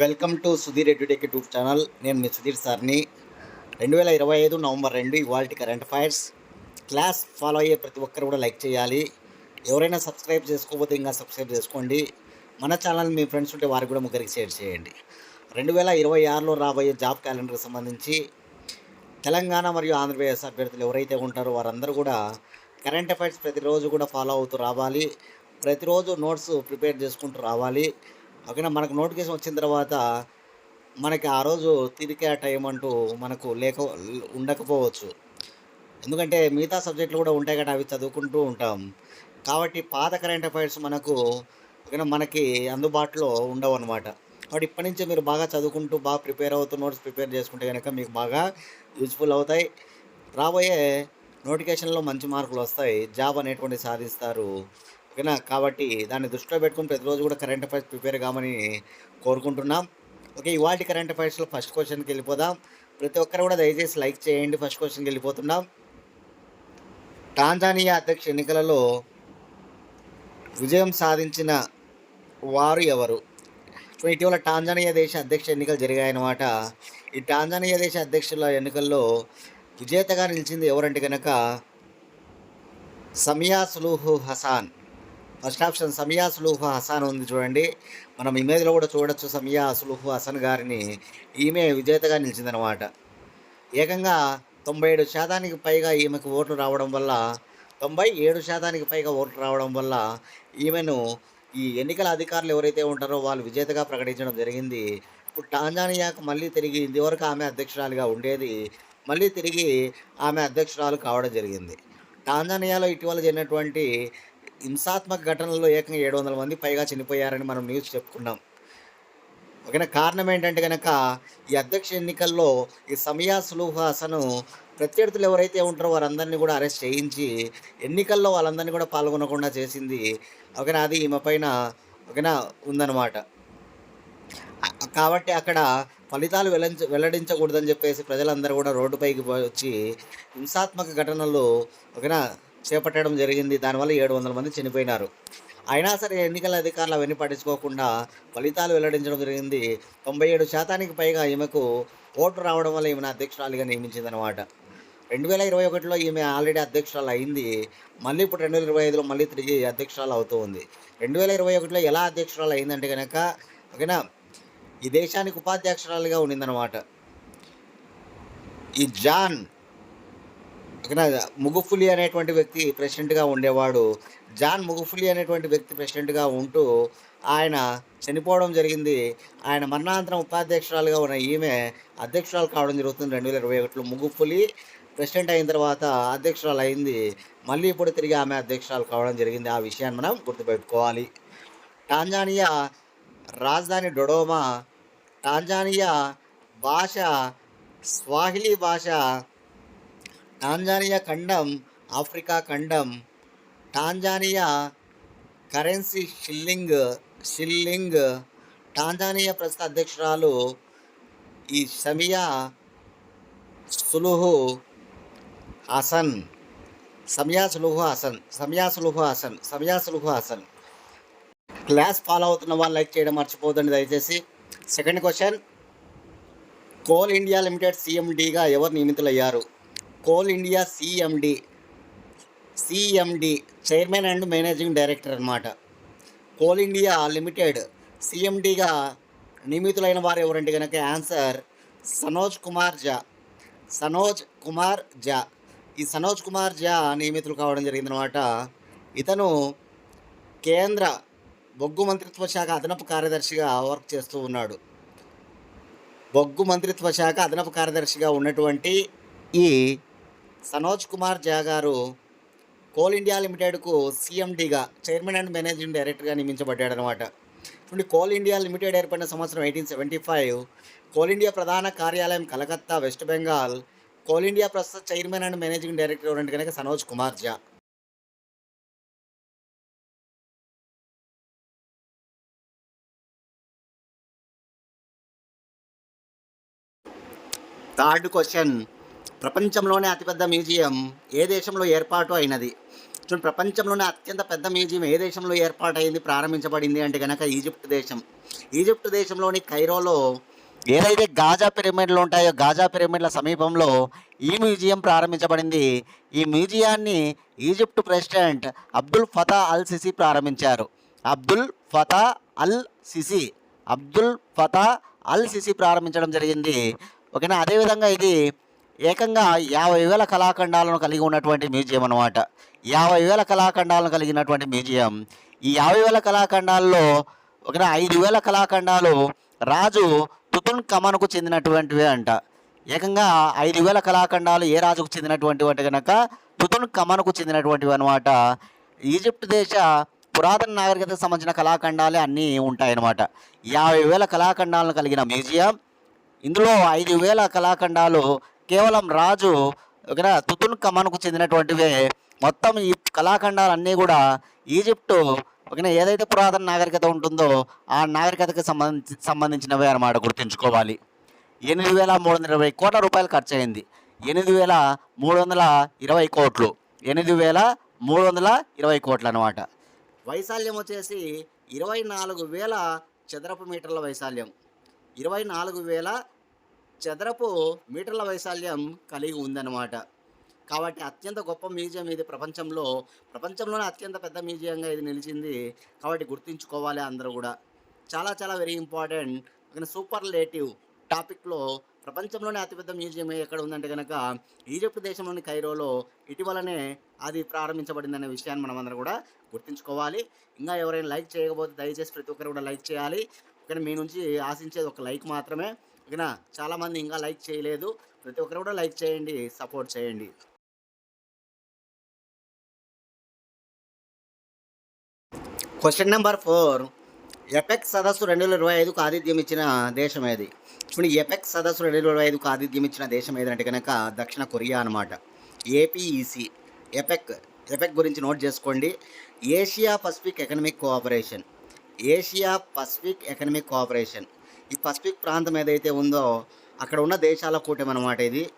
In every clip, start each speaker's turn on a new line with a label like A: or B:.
A: Welcome to Sudheer Edutech YouTube channel. నేను మీ సుధీర్ సార్ని. రెండు వేల ఇరవై ఐదు నవంబర్ రెండు ఇవాళ కరెంట్ అఫైర్స్. క్లాస్ ఫాలో అయ్యే ప్రతి ఒక్కరు కూడా లైక్ చేయాలి. ఎవరైనా సబ్స్క్రైబ్ చేసుకోకపోతే ఇంకా సబ్స్క్రైబ్ చేసుకోండి. మన ఛానల్ మీ ఫ్రెండ్స్ ఉంటే వారికి కూడా ముగ్గురికి షేర్ చేయండి. రెండు వేల ఇరవై ఆరులో రాబోయే జాబ్ క్యాలెండర్కి సంబంధించి తెలంగాణ మరియు ఆంధ్రప్రదేశ్ అభ్యర్థులు ఎవరైతే ఉంటారో వారందరూ కూడా కరెంట్ అఫైర్స్ ప్రతిరోజు కూడా ఫాలో అవుతూ రావాలి. ప్రతిరోజు నోట్స్ ప్రిపేర్ చేసుకుంటూ రావాలి. ఓకేనా మనకు నోటిఫికేషన్ వచ్చిన తర్వాత మనకి ఆ రోజు తిరిగే టైం అంటూ మనకు లేక ఉండకపోవచ్చు. ఎందుకంటే మిగతా సబ్జెక్టులు కూడా ఉంటాయి కదా అవి చదువుకుంటూ ఉంటాం. కాబట్టి పాత కరెంట్ అఫైర్స్ మనకు ఓకేనా మనకి అందుబాటులో ఉండవు అనమాట కాబట్టి ఇప్పటి నుంచే మీరు బాగా చదువుకుంటూ బాగా ప్రిపేర్ అవుతూ నోట్స్ ప్రిపేర్ చేసుకుంటే కనుక మీకు బాగా యూజ్ఫుల్ అవుతాయి. రాబోయే నోటిఫికేషన్లో మంచి మార్కులు వస్తాయి. జాబ్ అనేటువంటి సాధిస్తారు. ఓకేనా? కాబట్టి దాన్ని దృష్టిలో పెట్టుకుని ప్రతిరోజు కూడా కరెంట్ అఫైర్స్ ప్రిపేర్ కామని కోరుకుంటున్నాం. ఓకే ఇవాళ కరెంట్ అఫైర్స్లో ఫస్ట్ క్వశ్చన్కి వెళ్ళిపోదాం. ప్రతి ఒక్కరు కూడా దయచేసి లైక్ చేయండి. ఫస్ట్ క్వశ్చన్కి వెళ్ళిపోతున్నాం. టాంజానియా అధ్యక్ష ఎన్నికలలో విజయం సాధించిన వారు ఎవరు? సో ఇటీవల టాంజానియా దేశ అధ్యక్ష ఎన్నికలు జరిగాయన్నమాట. ఈ టాంజానియా దేశ అధ్యక్షుల ఎన్నికల్లో విజేతగా నిలిచింది ఎవరంటే కనుక Samia Suluhu Hassan. First option Samia Suluhu Hassan ఉంది చూడండి. మనం ఇమేజ్లో కూడా చూడొచ్చు సమియా సులుహు హసన్ గారిని. ఈమె విజేతగా నిలిచిందనమాట ఏకంగా తొంభై ఏడు శాతానికి పైగా ఈమెకు ఓట్లు రావడం వల్ల తొంభై ఏడు శాతానికి పైగా ఓట్లు రావడం వల్ల ఈమెను ఈ ఎన్నికల అధికారులు ఎవరైతే ఉంటారో వాళ్ళు విజేతగా ప్రకటించడం జరిగింది. ఇప్పుడు టాంజానియాకు మళ్ళీ తిరిగి ఇదివరకు ఆమె అధ్యక్షురాలుగా ఉండేది. మళ్ళీ తిరిగి ఆమె అధ్యక్షురాలు కావడం జరిగింది. టాంజానియాలో ఇటీవల జరిగినటువంటి హింసాత్మక ఘటనల్లో ఏకంగా ఏడు వందల మంది పైగా చనిపోయారని మనం న్యూస్ చెప్పుకున్నాం. ఓకేనా? కారణం ఏంటంటే కనుక ఈ అధ్యక్ష ఎన్నికల్లో ఈ సమయా సులుహాసను ప్రత్యర్థులు ఎవరైతే ఉంటారో వారందరినీ కూడా అరెస్ట్ చేయించి ఎన్నికల్లో వాళ్ళందరినీ కూడా పాల్గొనకుండా చేసింది. ఓకేనా? అది ఈమె పైన ఓకేనా? ఉందన్నమాట. కాబట్టి అక్కడ ఫలితాలు వెల్లంచ వెల్లడించకూడదని చెప్పేసి ప్రజలందరూ కూడా రోడ్డుపైకి వచ్చి హింసాత్మక ఘటనలు ఓకేనా చేపట్టడం జరిగింది. దానివల్ల ఏడు వందల మంది చనిపోయినారు. అయినా సరే ఎన్నికల అధికారులు అవన్నీ పట్టించుకోకుండా ఫలితాలు వెల్లడించడం జరిగింది. తొంభై ఏడు శాతానికి పైగా ఈమెకు ఓటు రావడం వల్ల ఈమెను అధ్యక్షురాలిగా నియమించిందనమాట రెండు వేల ఇరవై ఒకటిలో ఈమె ఆల్రెడీ అధ్యక్షురాలు అయింది మళ్ళీ ఇప్పుడు రెండు వేల ఇరవై ఐదులో మళ్ళీ తిరిగి అధ్యక్షురాలు అవుతూ ఉంది. రెండు వేల ఇరవై ఒకటిలో ఎలా అధ్యక్షురాలు అయిందంటే కనుక ఓకేనా? ఈ దేశానికి ఉపాధ్యక్షురాలుగా ఉండిందనమాట ఈ జాన్ ఓకేనా ముగుఫులి అనేటువంటి వ్యక్తి ప్రెసిడెంట్గా ఉండేవాడు. జాన్ ముగుఫులి అనేటువంటి వ్యక్తి ప్రెసిడెంట్గా ఉంటూ ఆయన చనిపోవడం జరిగింది. ఆయన మరణాంతరం ఉపాధ్యక్షురాలుగా ఉన్న ఈమె అధ్యక్షురాలు కావడం జరుగుతుంది రెండు వేల ఇరవై ఒకటిలో. ముగుఫులి ప్రెసిడెంట్ అయిన తర్వాత అధ్యక్షురాలు అయింది. మళ్ళీ ఇప్పుడు తిరిగి ఆమె అధ్యక్షురాలు కావడం జరిగింది. ఆ విషయాన్ని మనం గుర్తుపెట్టుకోవాలి. టాంజానియా రాజధాని డొడోమా. టాంజానియా భాష స్వాహిలీ భాష టాంజానియా ఖండం ఆఫ్రికా ఖండం Tanzania currency shilling shilling Tanzania ప్రస్తుత అధ్యక్షురాలు ఈ Samia Suluhu Hassan. Samia Suluhu Hassan Samia Suluhu Hassan Samia Suluhu Hassan. Class follow అవుతున్న వాళ్ళు లైక్ చేయడం మర్చిపోదండి దయచేసి. Second question. Coal India Limited సిఎండిగా ఎవరు నియమితులయ్యారు? Coal India CMD CMD chairman and managing director అన్నమాట. కోల్ ఇండియా లిమిటెడ్ సిఎండిగా నియమితులైన వారు ఎవరంటే కనుక ఆన్సర్ సనోజ్ కుమార్ జా సనోజ్ కుమార్ జా ఈ సనోజ్ కుమార్ జా నియమితులు కావడం జరిగిందనమాట ఇతను కేంద్ర బొగ్గు మంత్రిత్వ శాఖ అదనపు కార్యదర్శిగా వర్క్ చేస్తూ ఉన్నాడు. బొగ్గు మంత్రిత్వ శాఖ అదనపు కార్యదర్శిగా ఉన్నటువంటి ఈ సనోజ్ కుమార్ జా గారు కోల్ ఇండియా లిమిటెడ్కు సీఎండీగా చైర్మన్ అండ్ మేనేజింగ్ డైరెక్టర్గా నియమించబడ్డాడు అనమాట ఇప్పుడు కోల్ ఇండియా లిమిటెడ్ ఏర్పడిన సంవత్సరం eighteen seventy five Coal India ప్రధాన కార్యాలయం కలకత్తా వెస్ట్ బెంగాల్ కోల్ ఇండియా ప్రస్తుత చైర్మన్ అండ్ మేనేజింగ్ డైరెక్టర్ ఉన్నట్టు కనుక సనోజ్ కుమార్ జా. Third question. ప్రపంచంలోనే అతిపెద్ద మ్యూజియం ఏ దేశంలో ఏర్పాటు అయినది? చూడండి ప్రపంచంలోనే అత్యంత పెద్ద మ్యూజియం ఏ దేశంలో ఏర్పాటైంది ప్రారంభించబడింది అంటే కనుక ఈజిప్ట్ దేశం. ఈజిప్ట్ దేశంలోని కైరోలో ఏదైతే గాజా పిరమిడ్లు ఉంటాయో గాజా పిరమిడ్ల సమీపంలో ఈ మ్యూజియం ప్రారంభించబడింది. ఈ మ్యూజియాన్ని Egypt president Abdul Fattah al Sisi ప్రారంభించారు. Abdul Fattah al Sisi Abdul Fattah al Sisi ప్రారంభించడం జరిగింది. ఓకేనా? అదేవిధంగా ఇది ఏకంగా యాభై వేల కళాఖండాలను కలిగి ఉన్నటువంటి మ్యూజియం అనమాట యాభై వేల కళాఖండాలను కలిగినటువంటి మ్యూజియం. ఈ యాభై వేల కళాఖండాల్లో ఒక ఐదు వేల కళాఖండాలు రాజు తుతున్ కమన్కు చెందినటువంటివే అంట. ఏకంగా ఐదు వేల కళాఖండాలు ఏ రాజుకు చెందినటువంటి అంటే కనుక తుతున్ కమన్కు చెందినటువంటివి అనమాట ఈజిప్ట్ దేశ పురాతన నాగరికతకు సంబంధించిన కళాఖండాలే అన్నీ ఉంటాయన్నమాట. యాభై వేల కళాఖండాలను కలిగిన మ్యూజియం. ఇందులో ఐదు వేల కళాఖండాలు కేవలం రాజు ఒక తుతున్ కమన్కు చెందినటువంటివే. మొత్తం ఈ కళాఖండాలన్నీ కూడా ఈజిప్టు ఓకేనా ఏదైతే పురాతన నాగరికత ఉంటుందో ఆ నాగరికతకు సంబంధించి సంబంధించినవే అనమాట గుర్తుంచుకోవాలి. ఎనిమిది వేల మూడు వందల ఇరవై కోట్ల రూపాయలు ఖర్చు అయింది ఎనిమిది వేల మూడు వందల ఇరవై కోట్లు. ఎనిమిది వేల మూడు వందల ఇరవై కోట్లు అనమాట వైశాల్యం వచ్చేసి ఇరవై నాలుగు వేల చదరపు మీటర్ల వైశాల్యం. ఇరవై నాలుగు వేల చదరపు మీటర్ల వైశాల్యం కలిగి ఉందన్నమాట. కాబట్టి అత్యంత గొప్ప మ్యూజియం ఇది ప్రపంచంలో. ప్రపంచంలోనే అత్యంత పెద్ద మ్యూజియంగా ఇది నిలిచింది. కాబట్టి గుర్తుంచుకోవాలి అందరూ కూడా. చాలా చాలా వెరీ ఇంపార్టెంట్ ఒక సూపర్ లేటివ్ టాపిక్లో ప్రపంచంలోనే అతిపెద్ద మ్యూజియం ఎక్కడ ఉందంటే కనుక ఈజిప్ట్ దేశంలోని కైరోలో ఇటీవలనే అది ప్రారంభించబడిందనే విషయాన్ని మనం అందరం కూడా గుర్తుంచుకోవాలి. ఇంకా ఎవరైనా లైక్ చేయకపోతే దయచేసి ప్రతి ఒక్కరు కూడా లైక్ చేయాలి. కానీ మీ నుంచి ఆశించేది ఒక లైక్ మాత్రమే. ఓకేనా చాలామంది ఇంకా లైక్ చేయలేదు. ప్రతి ఒక్కరు కూడా లైక్ చేయండి సపోర్ట్ చేయండి. క్వశ్చన్ నెంబర్ ఫోర్ ఎపెక్స్ సదస్సు రెండు వేల ఇరవై ఐదుకు ఆతిథ్యం ఇచ్చిన దేశం ఏది? ఇప్పుడు ఎపెక్స్ సదస్సు రెండు వేల ఇరవై ఐదుకు ఆతిథ్యం ఇచ్చిన దేశం ఏదంటే కనుక దక్షిణ కొరియా అనమాట ఏపీఈసి ఎపెక్ ఎపెక్ గురించి నోట్ చేసుకోండి. Asia Pacific Economic Cooperation Asia Pacific Economic Cooperation ఈ పసిఫిక్ ప్రాంతం ఏదైతే ఉందో అక్కడ ఉన్న దేశాల కూటమి అనమాట ఇది.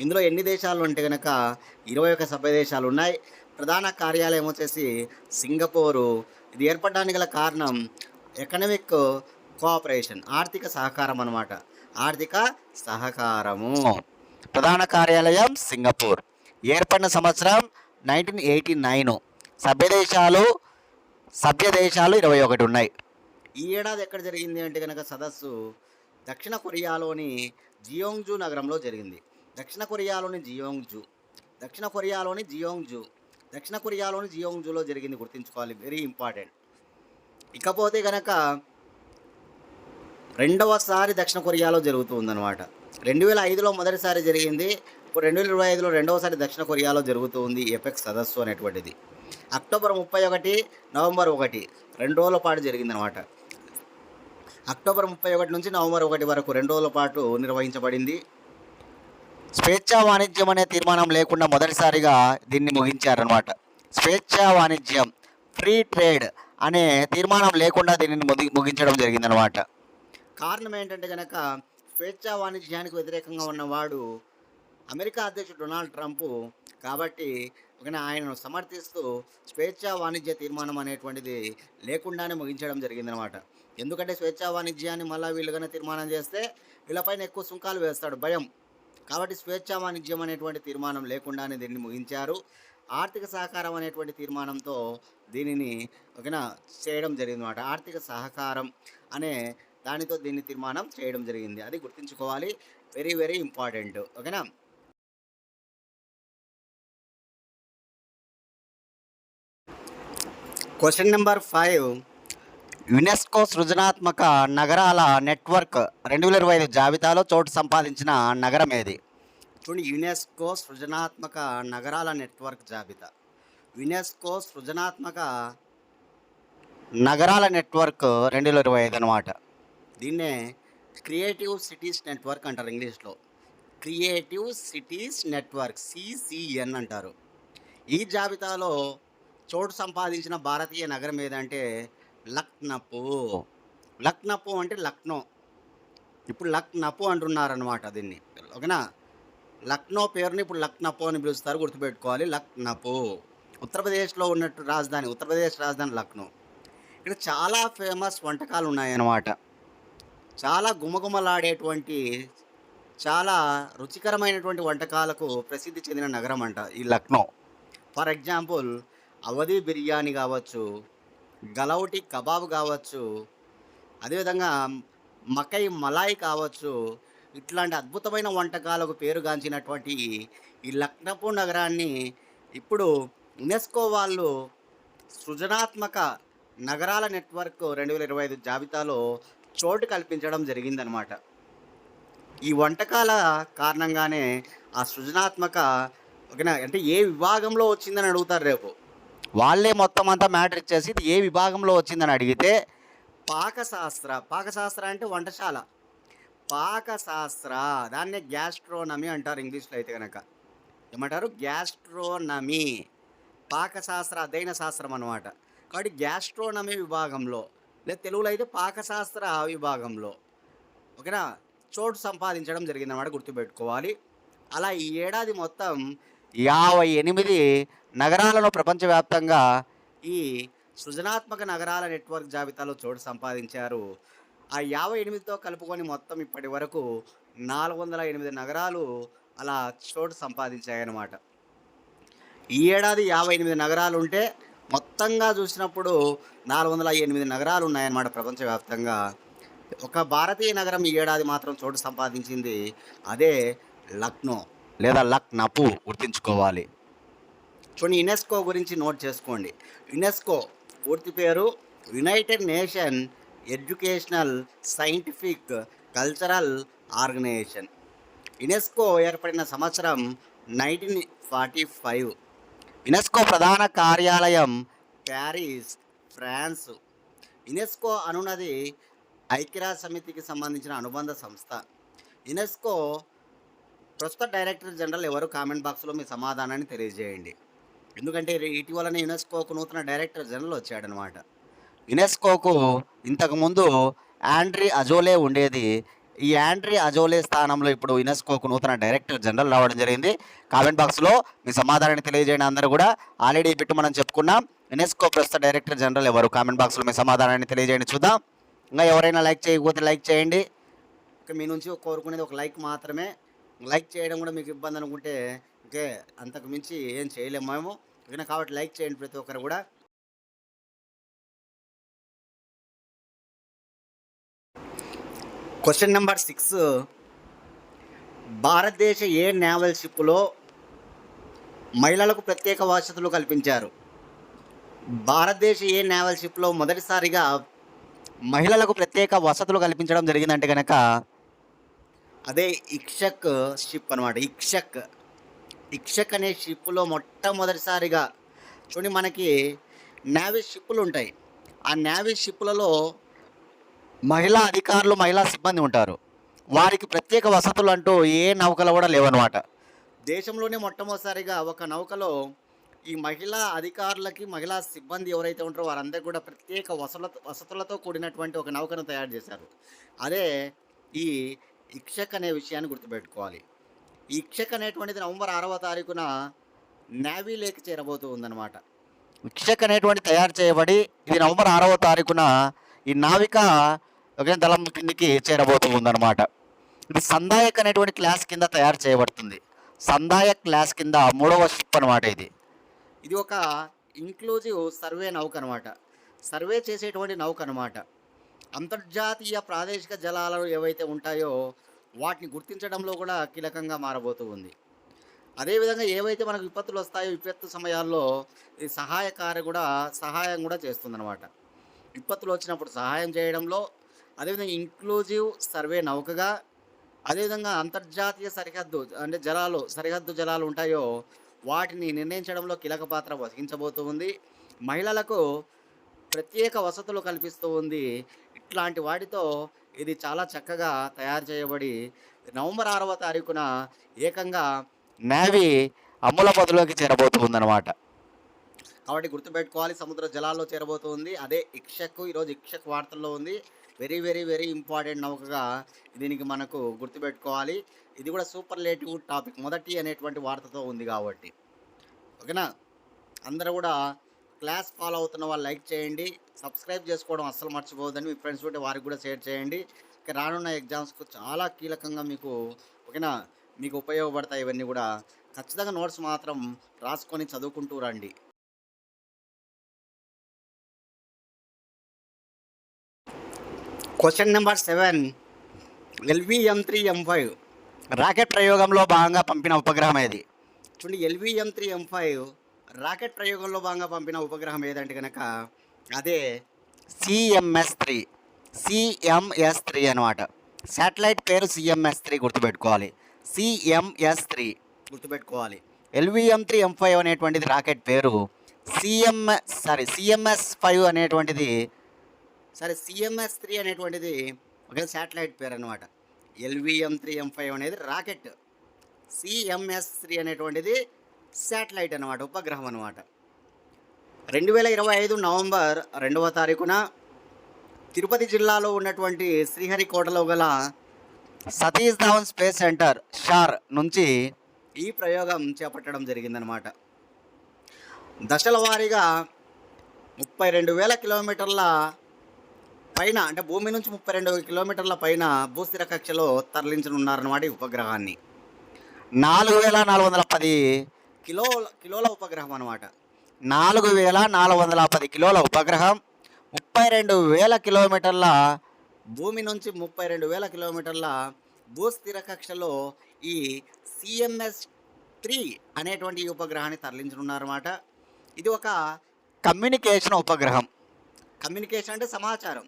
A: ఇందులో ఎన్ని దేశాలు ఉంటే కనుక ఇరవై ఒక సభ్య దేశాలు ఉన్నాయి. ప్రధాన కార్యాలయం వచ్చేసి సింగపూరు. ఇది ఏర్పడడానికి గల కారణం ఎకనమిక్ కోఆపరేషన్ ఆర్థిక సహకారం అనమాట ఆర్థిక సహకారము. ప్రధాన కార్యాలయం సింగపూర్. ఏర్పడిన సంవత్సరం నైన్టీన్ ఎయిటీ నైన్. సభ్య దేశాలు సభ్య దేశాలు ఇరవై ఒకటి ఉన్నాయి. ఈ ఏడాది ఎక్కడ జరిగింది అంటే కనుక సదస్సు దక్షిణ కొరియాలోని జియోంగ్జు నగరంలో జరిగింది. దక్షిణ కొరియాలోని జియోంగ్జు దక్షిణ కొరియాలోని జియోంగ్జు దక్షిణ కొరియాలోని జియోంగ్జులో జరిగింది గుర్తుంచుకోవాలి. వెరీ ఇంపార్టెంట్ ఇకపోతే కనుక రెండవసారి దక్షిణ కొరియాలో జరుగుతుందన్నమాట రెండు వేల ఐదులో మొదటిసారి జరిగింది. ఇప్పుడు రెండు వేల ఇరవై ఐదులో రెండవసారి దక్షిణ కొరియాలో జరుగుతుంది ఎపెక్స్ సదస్సు అనేటువంటిది. అక్టోబర్ ముప్పై ఒకటి నవంబర్ ఒకటి రెండు రోజుల పాటు జరిగిందనమాట అక్టోబర్ ముప్పై ఒకటి నుంచి నవంబర్ ఒకటి వరకు రెండు రోజుల పాటు నిర్వహించబడింది. స్వేచ్ఛా వాణిజ్యం అనే తీర్మానం లేకుండా మొదటిసారిగా దీన్ని ముగించారనమాట స్వేచ్ఛా వాణిజ్యం ఫ్రీ ట్రేడ్ అనే తీర్మానం లేకుండా దీనిని ముగి ముగించడం జరిగిందనమాట కారణం ఏంటంటే కనుక స్వేచ్ఛా వాణిజ్యానికి వ్యతిరేకంగా ఉన్నవాడు అమెరికా అధ్యక్షుడు డొనాల్డ్ ట్రంప్ కాబట్టి ఆయనను సమర్థిస్తూ స్వేచ్ఛా వాణిజ్య తీర్మానం అనేటువంటిది లేకుండానే ముగించడం జరిగిందనమాట ఎందుకంటే స్వేచ్ఛా వాణిజ్యాన్ని మళ్ళీ వీళ్ళుగానే తీర్మానం చేస్తే వీళ్ళపైన ఎక్కువ సుంకాలు వేస్తాడు భయం. కాబట్టి స్వేచ్ఛా వాణిజ్యం అనేటువంటి తీర్మానం లేకుండానే దీన్ని ముగించారు. ఆర్థిక సహకారం అనేటువంటి తీర్మానంతో దీనిని ఓకేనా చేయడం జరిగింది అనమాట ఆర్థిక సహకారం అనే దానితో దీన్ని తీర్మానం చేయడం జరిగింది. అది గుర్తుంచుకోవాలి. Very very important. ఓకేనా క్వశ్చన్ నెంబర్ ఫైవ్ యునెస్కో సృజనాత్మక నగరాల నెట్వర్క్ రెండు వేల ఇరవై ఐదు జాబితాలో చోటు సంపాదించిన నగరం ఏది? చూడండి యునెస్కో సృజనాత్మక నగరాల నెట్వర్క్ జాబితా. యునెస్కో సృజనాత్మక నగరాల నెట్వర్క్ రెండు వేల ఇరవై ఐదు అనమాట దీన్నే క్రియేటివ్ సిటీస్ నెట్వర్క్ అంటారు ఇంగ్లీష్లో. క్రియేటివ్ సిటీస్ నెట్వర్క్ సిసిఎన్ అంటారు. ఈ జాబితాలో చోటు సంపాదించిన భారతీయ నగరం ఏదంటే లక్నపో. లక్నపో అంటే లక్నో. ఇప్పుడు లక్నపో అంటున్నారనమాట దీన్ని. ఓకేనా? లక్నో పేరుని ఇప్పుడు లక్నపో అని పిలుస్తారు గుర్తుపెట్టుకోవాలి. లక్నపో. ఉత్తరప్రదేశ్లో ఉన్నట్టు రాజధాని ఉత్తరప్రదేశ్ రాజధాని లక్నో. ఇక్కడ చాలా ఫేమస్ వంటకాలు ఉన్నాయన్నమాట చాలా గుమగుమలాడేటువంటి చాలా రుచికరమైనటువంటి వంటకాలకు ప్రసిద్ధి చెందిన నగరం అంట ఈ లక్నో. ఫర్ ఎగ్జాంపుల్ అవధి బిర్యానీ కావచ్చు గలౌటి కబాబ్ కావచ్చు అదేవిధంగా మకై మలాయ్ కావచ్చు ఇట్లాంటి అద్భుతమైన వంటకాలకు పేరుగాంచినటువంటి ఈ లక్నపూర్ నగరాన్ని ఇప్పుడు యునెస్కో వాళ్ళు సృజనాత్మక నగరాల నెట్వర్క్ రెండు వేల ఇరవై ఐదు జాబితాలో చోటు కల్పించడం జరిగిందనమాట. ఈ వంటకాల కారణంగానే ఆ సృజనాత్మక ఓకేనా అంటే ఏ విభాగంలో వచ్చిందని అడుగుతారు రేపు. వాళ్ళే మొత్తం అంతా మ్యాటర్ ఇచ్చేసి ఇది ఏ విభాగంలో వచ్చిందని అడిగితే పాకశాస్త్ర. పాకశాస్త్ర అంటే వంటశాల. పాకశాస్త్ర. దాన్నే గ్యాస్ట్రోనమీ అంటారు ఇంగ్లీష్లో అయితే కనుక ఏమంటారు? గ్యాస్ట్రోనమీ. పాకశాస్త్ర అధ్యయన శాస్త్రం అన్నమాట. కాబట్టి గ్యాస్ట్రోనమీ విభాగంలో లేదా తెలుగులో అయితే పాకశాస్త్ర విభాగంలో ఓకేనా? చోటు సంపాదించడం జరిగిందన్నమాట గుర్తుపెట్టుకోవాలి. అలా ఈ ఏడాది మొత్తం యాభై ఎనిమిది నగరాలను ప్రపంచవ్యాప్తంగా ఈ సృజనాత్మక నగరాల నెట్వర్క్ జాబితాలో చోటు సంపాదించారు. ఆ యాభై ఎనిమిదితో కలుపుకొని మొత్తం ఇప్పటి వరకు నాలుగు వందల ఎనిమిది నగరాలు అలా చోటు సంపాదించాయన్నమాట. ఈ ఏడాది యాభై ఎనిమిది నగరాలు ఉంటే మొత్తంగా చూసినప్పుడు నాలుగు వందల ఎనిమిది నగరాలు ఉన్నాయన్నమాట ప్రపంచవ్యాప్తంగా. ఒక భారతీయ నగరం ఈ ఏడాది మాత్రం చోటు సంపాదించింది అదే లక్నో లేదా లక్నపు గుర్తుంచుకోవాలి. చూడండి యునెస్కో గురించి నోట్ చేసుకోండి. యునెస్కో పూర్తి పేరు United Nation Educational Scientific Cultural Organisation. UNESCO ఏర్పడిన సంవత్సరం నైన్టీన్ ఫార్టీ ఫైవ్. యునెస్కో ప్రధాన కార్యాలయం ప్యారిస్ ఫ్రాన్స్. యునెస్కో అనున్నది ఐక్యరాజ్య సమితికి సంబంధించిన అనుబంధ సంస్థ. యునెస్కో ప్రస్తుత డైరెక్టర్ జనరల్ ఎవరు కామెంట్ బాక్స్లో మీ సమాధానాన్ని తెలియజేయండి. ఎందుకంటే ఇటీవలనే యునెస్కోకు నూతన డైరెక్టర్ జనరల్ వచ్చాడనమాట. యునెస్కోకు ఇంతకుముందు యాండ్రీ అజోలే ఉండేది. ఈ యాండ్రీ అజోలే స్థానంలో ఇప్పుడు యునెస్కోకు నూతన డైరెక్టర్ జనరల్ రావడం జరిగింది. కామెంట్ బాక్స్లో మీ సమాధానాన్ని తెలియజేయని అందరూ కూడా. ఆల్రెడీ పెట్టు మనం చెప్పుకున్నాం యునెస్కో ప్రస్తుత డైరెక్టర్ జనరల్ ఎవరు? కామెంట్ బాక్స్లో మీ సమాధానాన్ని తెలియజేయండి చూద్దాం. ఇంకా ఎవరైనా లైక్ చేయకపోతే లైక్ చేయండి. మీ నుంచి కోరుకునేది ఒక లైక్ మాత్రమే. లైక్ చేయడం కూడా మీకు ఇబ్బంది అనుకుంటే ఓకే అంతకు మించి ఏం చేయలేము మేము. ఓకేనా కాబట్టి లైక్ చేయండి ప్రతి ఒక్కరు కూడా. క్వశ్చన్ నెంబర్ సిక్స్ భారతదేశ ఏ నేవల్ షిప్లో మహిళలకు ప్రత్యేక వసతులు కల్పించారు? భారతదేశ ఏ నేవల్ షిప్లో మొదటిసారిగా మహిళలకు ప్రత్యేక వసతులు కల్పించడం జరిగిందంటే కనుక అదే ఇక్షక్ షిప్ అనమాట ఇక్షక్. ఇక్షక్ అనే షిప్లో మొట్టమొదటిసారిగా. చూడండి మనకి నేవీ షిప్పులు ఉంటాయి. ఆ నేవీ షిప్పులలో మహిళా అధికారులు మహిళా సిబ్బంది ఉంటారు. వారికి ప్రత్యేక వసతులు అంటూ ఏ నౌకలో కూడా లేవన్నమాట. దేశంలోనే మొట్టమొదటిసారిగా ఒక నౌకలో ఈ మహిళా అధికారులకి మహిళా సిబ్బంది ఎవరైతే ఉంటారో వారందరూ కూడా ప్రత్యేక వసతుల వసతులతో కూడినటువంటి ఒక నౌకను తయారు చేశారు. అదే ఈ ఇక్షక్ అనే విషయాన్ని గుర్తుపెట్టుకోవాలి. ఇక్షక్ అనేటువంటిది నవంబర్ ఆరవ తారీఖున నేవీలోకి చేరబోతూ ఉందన్నమాట. ఇక్షక్ అనేటువంటి తయారు చేయబడి ఇది నవంబర్ ఆరవ తారీఖున ఈ నావిక ఒక దళం కిందికి చేరబోతూ ఉందన్నమాట. ఇది సందాయక్ అనేటువంటి క్లాస్ కింద తయారు చేయబడుతుంది. సందాయక్ క్లాస్ కింద మూడవ షిప్ అనమాట ఇది. ఇది ఒక ఇంక్లూజివ్ సర్వే నౌక అనమాట సర్వే చేసేటువంటి నౌక అనమాట అంతర్జాతీయ ప్రాదేశిక జలాలు ఏవైతే ఉంటాయో వాటిని గుర్తించడంలో కూడా కీలకంగా మారబోతూ ఉంది. అదేవిధంగా ఏవైతే మనకు విపత్తులు వస్తాయో విపత్తు సమయాల్లో ఈ సహాయకారి కూడా సహాయం కూడా చేస్తుందన్నమాట. విపత్తులు వచ్చినప్పుడు సహాయం చేయడంలో అదేవిధంగా ఇంక్లూజివ్ సర్వే నౌకగా అదేవిధంగా అంతర్జాతీయ సరిహద్దు అంటే జలాలు సరిహద్దు జలాలు ఉంటాయో వాటిని నిర్ణయించడంలో కీలక పాత్ర వహించబోతూ ఉంది. మహిళలకు ప్రత్యేక వసతులు కల్పిస్తూ ఉంది. ఇట్లాంటి వాటితో ఇది చాలా చక్కగా తయారు చేయబడి నవంబర్ ఆరవ తారీఖున ఏకంగా నేవీ అమ్ముల పదులోకి చేరబోతుందన్నమాట. కాబట్టి గుర్తుపెట్టుకోవాలి సముద్ర జలాల్లో చేరబోతుంది. అదే ఇక్షక్ ఈరోజు ఇక్షక్ వార్తల్లో ఉంది. వెరీ వెరీ వెరీ ఇంపార్టెంట్ నౌకగా దీనికి మనకు గుర్తుపెట్టుకోవాలి. ఇది కూడా సూపర్ లేటివ్ టాపిక్ మొదటి అనేటువంటి వార్తతో ఉంది కాబట్టి. ఓకేనా? అందరూ కూడా క్లాస్ ఫాలో అవుతున్న వాళ్ళు లైక్ చేయండి. సబ్స్క్రైబ్ చేసుకోవడం అస్సలు మర్చిపోవద్దని మీ ఫ్రెండ్స్ ఉంటే వారికి కూడా షేర్ చేయండి. ఇక రానున్న ఎగ్జామ్స్కు చాలా కీలకంగా మీకు ఓకేనా? మీకు ఉపయోగపడతాయి ఇవన్నీ కూడా. ఖచ్చితంగా నోట్స్ మాత్రం రాసుకొని చదువుకుంటూ రండి. Question number seven LVM three M five. Rocket ప్రయోగంలో భాగంగా పంపిన ఉపగ్రహం ఇది చూడండి LVM three M five rocket ప్రయోగంలో భాగంగా పంపిన ఉపగ్రహం ఏదంటే కనుక అదే సిఎంఎస్ త్రీ సిఎంఎస్ త్రీ అనమాట శాటిలైట్ పేరు సిఎంఎస్ త్రీ గుర్తుపెట్టుకోవాలి. సిఎంఎస్ త్రీ గుర్తుపెట్టుకోవాలి. ఎల్విఎం త్రీ ఎం ఫైవ్ అనేటువంటిది రాకెట్ పేరు. సిఎం సారీ సిఎంఎస్ ఫైవ్ అనేటువంటిది సారీ సిఎంఎస్ త్రీ అనేటువంటిది ఒక శాటిలైట్ పేరు అనమాట ఎల్విఎం త్రీ ఎం ఫైవ్ అనేది రాకెట్. సిఎంఎస్ త్రీ అనేటువంటిది శాటిలైట్ అనమాట ఉపగ్రహం అనమాట రెండు వేల ఇరవై ఐదు నవంబర్ రెండవ తారీఖున తిరుపతి జిల్లాలో ఉన్నటువంటి శ్రీహరికోటలో గల Satish Dhawan space centre SHAR నుంచి ఈ ప్రయోగం చేపట్టడం జరిగిందనమాట దశల వారీగా ముప్పై రెండు వేల కిలోమీటర్ల పైన అంటే భూమి నుంచి ముప్పై రెండు కిలోమీటర్ల పైన భూస్థిర కక్షలో తరలించనున్నారన్నమాట ఈ ఉపగ్రహాన్ని. నాలుగు వేల నాలుగు వందల పది కిలో కిలోల ఉపగ్రహం అనమాట నాలుగు వేల నాలుగు వందల పది కిలోల ఉపగ్రహం ముప్పై రెండు వేల కిలోమీటర్ల భూమి నుంచి ముప్పై రెండు వేల కిలోమీటర్ల భూస్థిర కక్షలో ఈ సిఎంఎస్ త్రీ అనేటువంటి ఈ ఉపగ్రహాన్ని తరలించనున్నారన్నమాట. ఇది ఒక కమ్యూనికేషన్ ఉపగ్రహం. కమ్యూనికేషన్ అంటే సమాచారం.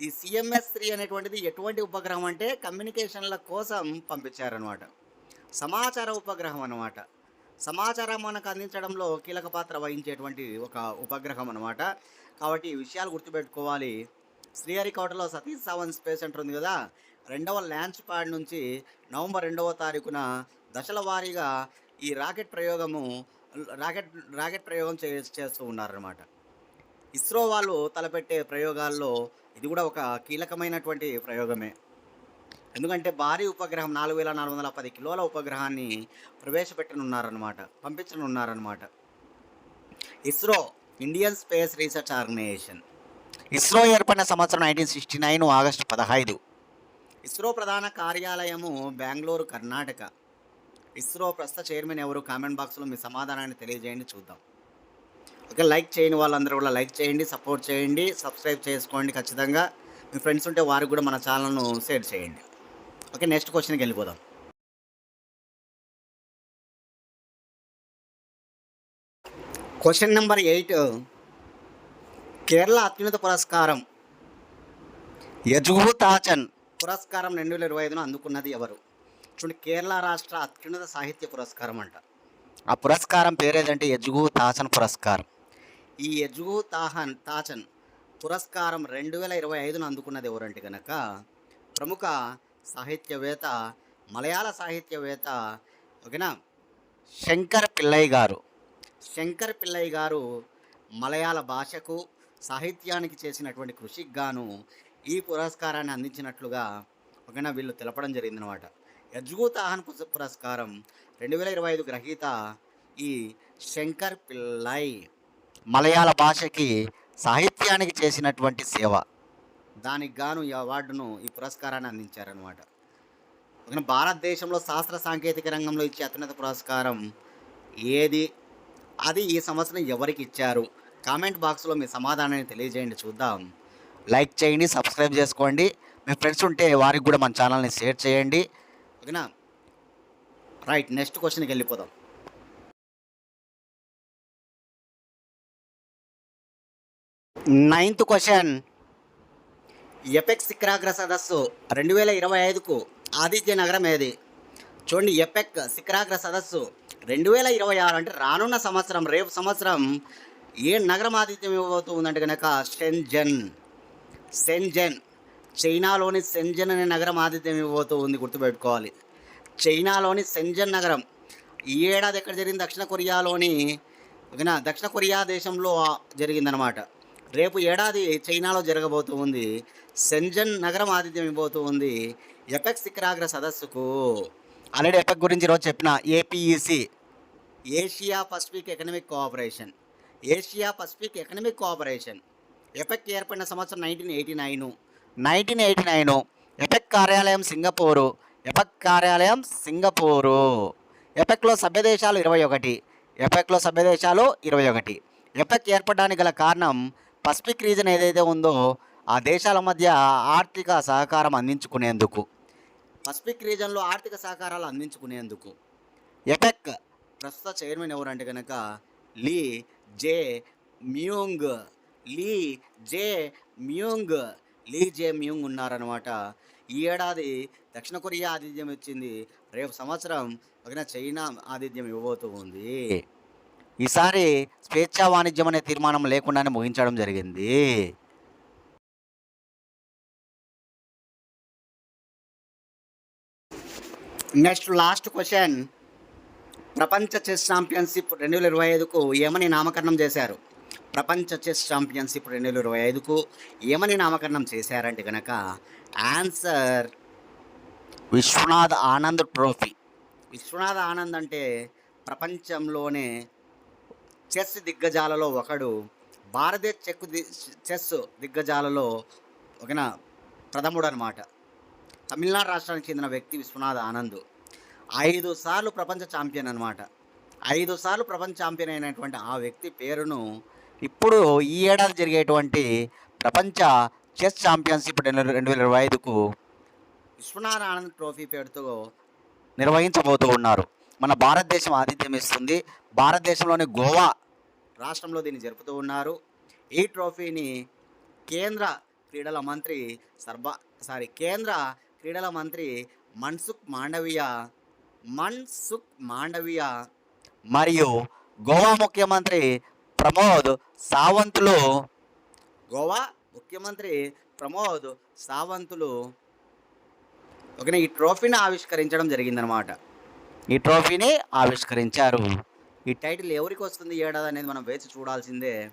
A: ఈ సిఎంఎస్ త్రీ అనేటువంటిది ఎటువంటి ఉపగ్రహం అంటే కమ్యూనికేషన్ల కోసం పంపించారనమాట సమాచార ఉపగ్రహం అనమాట సమాచారం మనకు అందించడంలో కీలక పాత్ర వహించేటువంటి ఒక ఉపగ్రహం అనమాట కాబట్టి ఈ విషయాలు గుర్తుపెట్టుకోవాలి. శ్రీహరికోటలో సతీష్ సావన్ స్పేస్ సెంటర్ ఉంది కదా. రెండవ ల్యాంచ్ ప్యాడ్ నుంచి నవంబర్ రెండవ తారీఖున దశల వారీగా ఈ రాకెట్ ప్రయోగము రాకెట్ రాకెట్ ప్రయోగం చే చేస్తూ ఉన్నారన్నమాట. ఇస్రో వాళ్ళు తలపెట్టే ప్రయోగాల్లో ఇది కూడా ఒక కీలకమైనటువంటి ప్రయోగమే. ఎందుకంటే భారీ ఉపగ్రహం నాలుగు వేల నాలుగు వందల పది కిలోల ఉపగ్రహాన్ని ప్రవేశపెట్టనున్నారనమాట పంపించనున్నారనమాట ISRO Indian Space Research Organisation. ISRO ఏర్పడిన సంవత్సరం నైన్టీన్ సిక్స్టీ నైన్ ఆగస్టు పదహైదు. ఇస్రో ప్రధాన కార్యాలయము బెంగళూరు కర్ణాటక. ఇస్రో ప్రస్తుత చైర్మన్ ఎవరు కామెంట్ బాక్స్లో మీ సమాధానాన్ని తెలియజేయండి చూద్దాం. ఓకే లైక్ చేయని వాళ్ళందరూ కూడా లైక్ చేయండి సపోర్ట్ చేయండి సబ్స్క్రైబ్ చేసుకోండి ఖచ్చితంగా. మీ ఫ్రెండ్స్ ఉంటే వారికి కూడా మన ఛానల్ను షేర్ చేయండి. ఓకే నెక్స్ట్ క్వశ్చన్కి వెళ్ళిపోదాం. క్వశ్చన్ నెంబర్ ఎయిట్ కేరళ అత్యున్నత పురస్కారం. యజుగు తాచన్ పురస్కారం రెండు వేల ఇరవై ఐదున అందుకున్నది ఎవరు? చూడండి కేరళ రాష్ట్ర అత్యున్నత సాహిత్య పురస్కారం అంట. ఆ పురస్కారం పేరేదంటే యజుగు తాచన్ పురస్కారం. ఈ యజుగు తాహన్ తాచన్ పురస్కారం రెండు వేల ఇరవై ఐదున అందుకున్నది ఎవరంటే కనుక ప్రముఖ సాహిత్యవేత్త మలయాళ సాహిత్యవేత్త ఓకేనా? శంకర్ పిల్లయ్య గారు. శంకర్ పిల్లయ్య గారు మలయాళ భాషకు సాహిత్యానికి చేసినటువంటి కృషికి గాను ఈ పురస్కారాన్ని అందించినట్లుగా ఓకేనా వీళ్ళు తెలపడం జరిగిందనమాట యజ్గూతాహన్ ఆహన్ పురస్కారం రెండు వేల ఇరవై ఐదు గ్రహీత ఈ శంకర్ పిల్లై మలయాళ భాషకి సాహిత్యానికి చేసినటువంటి సేవ. దానికి గాను ఈ అవార్డును ఈ పురస్కారాన్ని అందించారనమాట ఓకేనా భారతదేశంలో శాస్త్ర సాంకేతిక రంగంలో ఇచ్చే అత్యున్నత పురస్కారం ఏది? అది ఈ సంవత్సరం ఎవరికి ఇచ్చారు? కామెంట్ బాక్స్లో మీ సమాధానాన్ని తెలియజేయండి చూద్దాం. లైక్ చేయండి సబ్స్క్రైబ్ చేసుకోండి. మీ ఫ్రెండ్స్ ఉంటే వారికి కూడా మన ఛానల్ని షేర్ చేయండి. ఓకేనా? రైట్ నెక్స్ట్ క్వశ్చన్కి వెళ్ళిపోదాం. Ninth question. ఎపెక్ శిఖరాగ్ర సదస్సు రెండు వేల ఇరవై ఐదుకు ఆదిత్య నగరం ఏది? చూడండి ఎపెక్ శిఖరాగ్ర సదస్సు రెండు వేల ఇరవై ఆరు అంటే రానున్న సంవత్సరం రేపు సంవత్సరం ఏ నగరం ఆతిథ్యం ఇవ్వబోతుందంటే కనుక షెన్జెన్. సెన్జెన్ చైనాలోని సెన్జెన్ అనే నగరం ఆతిథ్యం ఇవ్వబోతూ ఉంది గుర్తుపెట్టుకోవాలి. చైనాలోని సెన్జెన్ నగరం. ఈ ఏడాది ఎక్కడ జరిగింది? దక్షిణ కొరియాలోని దక్షిణ కొరియా దేశంలో జరిగిందనమాట రేపు ఏడాది చైనాలో జరగబోతూ ఉంది సెంజన్ నగరం ఆతిథ్యం ఇవ్వబోతూ ఉంది ఎపెక్ శిఖరాగ్ర సదస్సుకు ఆల్రెడీ ఎపెక్ గురించి ఈరోజు చెప్పిన APEC Asia Pacific Economic Cooperation. Asia Pacific Economic Cooperation. APEC ఏర్పడిన సంవత్సరం nineteen eighty nine. Nineteen eighty nine APEC కార్యాలయం సింగపూరు ఎపెక్ కార్యాలయం సింగపూరు. ఎపెక్లో సభ్యదేశాలు ఇరవై ఒకటి ఎపెక్లో సభ్యదేశాలు ఇరవై ఒకటి. ఎపెక్ ఏర్పడడానికి గల కారణం పసిఫిక్ రీజన్ ఏదైతే ఉందో ఆ దేశాల మధ్య ఆర్థిక సహకారం అందించుకునేందుకు పసిఫిక్ రీజన్లో ఆర్థిక సహకారాలు అందించుకునేందుకు ఎపెక్ ప్రస్తుత చైర్మన్ ఎవరంటే కనుక Lee Jae Myung Lee Jae Myung Lee Jae Myung ఉన్నారనమాట ఈ ఏడాది దక్షిణ కొరియా ఆతిథ్యం ఇచ్చింది రేపు సంవత్సరం పక్కన చైనా ఆతిథ్యం ఇవ్వబోతూ ఉంది. ఈసారి స్వేచ్ఛా వాణిజ్యం అనే తీర్మానం లేకుండానే ముగించడం జరిగింది. Next last question. ప్రపంచ చెస్ ఛాంపియన్షిప్ రెండు వేల ఇరవై ఐదుకు ఏమని నామకరణం చేశారు? ప్రపంచ చెస్ ఛాంపియన్షిప్ రెండు వేల ఇరవై ఐదుకు ఏమని నామకరణం చేశారంటే కనుక ఆన్సర్ విశ్వనాథ్ ఆనంద్ ట్రోఫీ. విశ్వనాథ్ ఆనంద్ అంటే ప్రపంచంలోనే చెస్ దిగ్గజాలలో ఒకడు భారతీయ చెక్ ది చెస్ దిగ్గజాలలో ఒకన ప్రథముడు అనమాట తమిళనాడు రాష్ట్రానికి చెందిన వ్యక్తి విశ్వనాథ్ ఆనంద్ ఐదు సార్లు ప్రపంచ ఛాంపియన్ అనమాట ఐదు సార్లు ప్రపంచ ఛాంపియన్ అయినటువంటి ఆ వ్యక్తి పేరును ఇప్పుడు ఈ ఏడాది జరిగేటువంటి ప్రపంచ చెస్ ఛాంపియన్షిప్ రెండు రెండు వేల ఇరవై ఐదుకు విశ్వనాథ్ ఆనంద్ ట్రోఫీ పేరుతో నిర్వహించబోతూ ఉన్నారు. మన భారతదేశం ఆతిథ్యం ఇస్తుంది. భారతదేశంలోని గోవా రాష్ట్రంలో దీన్ని జరుపుతూ ఉన్నారు. ఈ ట్రోఫీని కేంద్ర క్రీడల మంత్రి సర్బా సారీ కేంద్ర క్రీడల మంత్రి మన్సుఖ్ మాండవీయ మన్సుఖ్ మాండవియా మరియు గోవా ముఖ్యమంత్రి ప్రమోద్ సావంతులు. గోవా ముఖ్యమంత్రి ప్రమోద్ సావంతులు. ఒక ఈ ట్రోఫీని ఆవిష్కరించడం జరిగిందనమాట ఈ ట్రోఫీని ఆవిష్కరించారు. ఈ టైటిల్ ఎవరికి వస్తుంది ఏడాది అనేది మనం వేచి చూడాల్సిందే.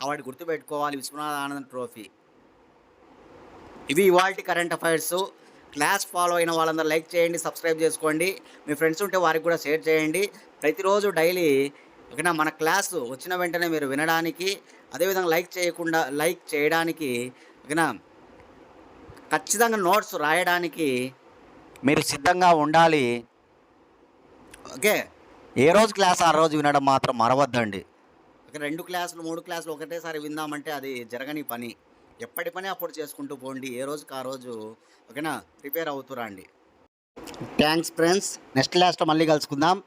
A: కాబట్టి గుర్తుపెట్టుకోవాలి విశ్వనాథ ఆనంద్ ట్రోఫీ. ఇవి ఇవాళ కరెంట్ అఫైర్స్. క్లాస్ ఫాలో అయిన వాళ్ళందరూ లైక్ చేయండి సబ్స్క్రైబ్ చేసుకోండి. మీ ఫ్రెండ్స్ ఉంటే వారికి కూడా షేర్ చేయండి. ప్రతిరోజు డైలీ ఓకేనా మన క్లాసు వచ్చిన వెంటనే మీరు వినడానికి అదేవిధంగా లైక్ చేయకుండా లైక్ చేయడానికి ఓకేనా ఖచ్చితంగా నోట్స్ రాయడానికి మీరు సిద్ధంగా ఉండాలి. ఓకే? ఏ రోజు క్లాస్ ఆ రోజు వినడం మాత్రం మరవద్దండి. ఒక రెండు క్లాసులు మూడు క్లాసులు ఒకటేసారి విందామంటే అది జరగని పని. ఎప్పటి పని అప్పుడు చేసుకుంటూ పోండి. ఏ రోజుకి ఆ రోజు ఓకేనా? ప్రిపేర్ అవుతురా అండి. Thanks friends. నెక్స్ట్ లాస్ట్ మళ్ళీ కలుసుకుందాం.